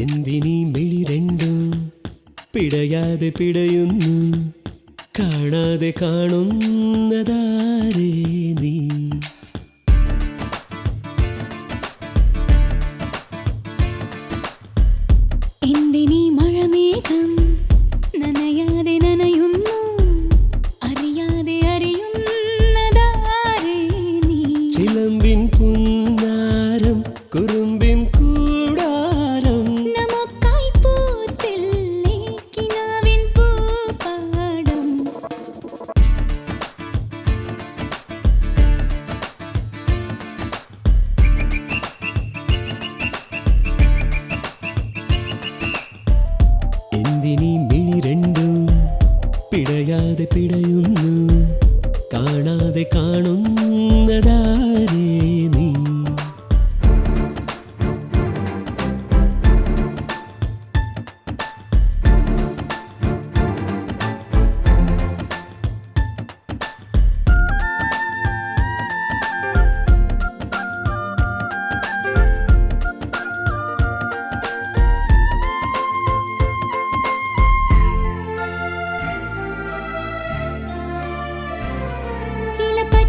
എന്തിനീ മിഴി രണ്ടും? പിടയാതെ പിടയുന്നു. കാണാതെ കാണുന്നതാരേ എന്തിനീ മിഴി രണ്ടും. പിടയാതെ പിടയുന്നു. കാണാതെ കാണുന്നതാരേ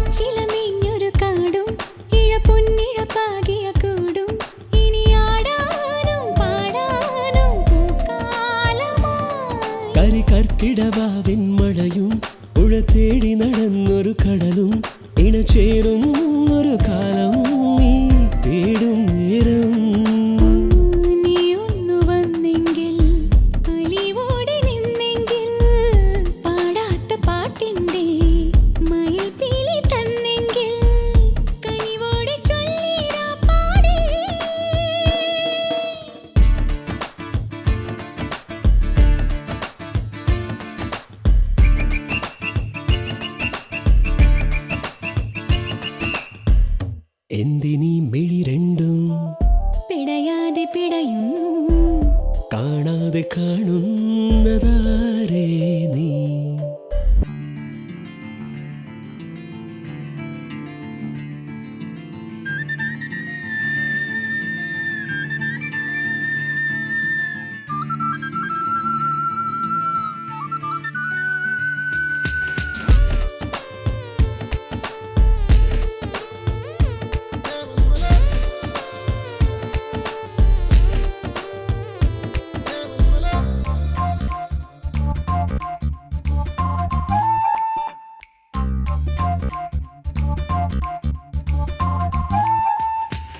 പച്ചില കാടും പാടാനും കർക്കിടവാവിൻ മഴയും ഉഴ തേടി നടന്നൊരു കടലും. ഇണചേരുന്നൊരു എന്തിനീ മിഴി രണ്ടും? പിടയാതെ പിടയുന്നു. കാണാതെ കാണുന്നതാരേ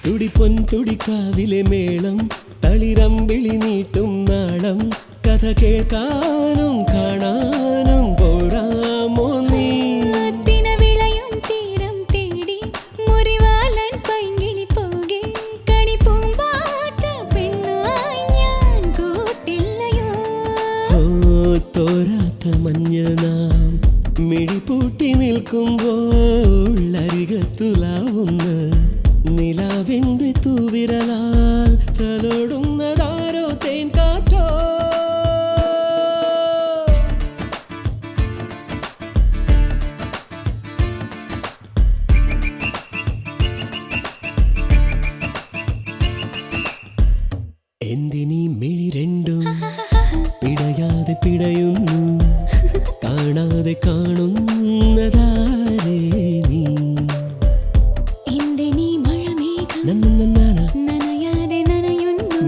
തുടിപ്പൊൻ തുടിക്കാവിലെ മേളം തളിരം വിളി നീട്ടും നാളം കഥ കേൾക്കാനും കാണാനും പോരാമോ നീ? തേടി തോരാത്ത മഞ്ഞ നാം മിഴിപൂട്ടി നിൽക്കുമ്പോൾ പിടയുന്നു കാണാതെ കാണുന്നതാരേ നീ? എന്റെ നീ മഴമേഘം നനയാതെ നനയുന്നു.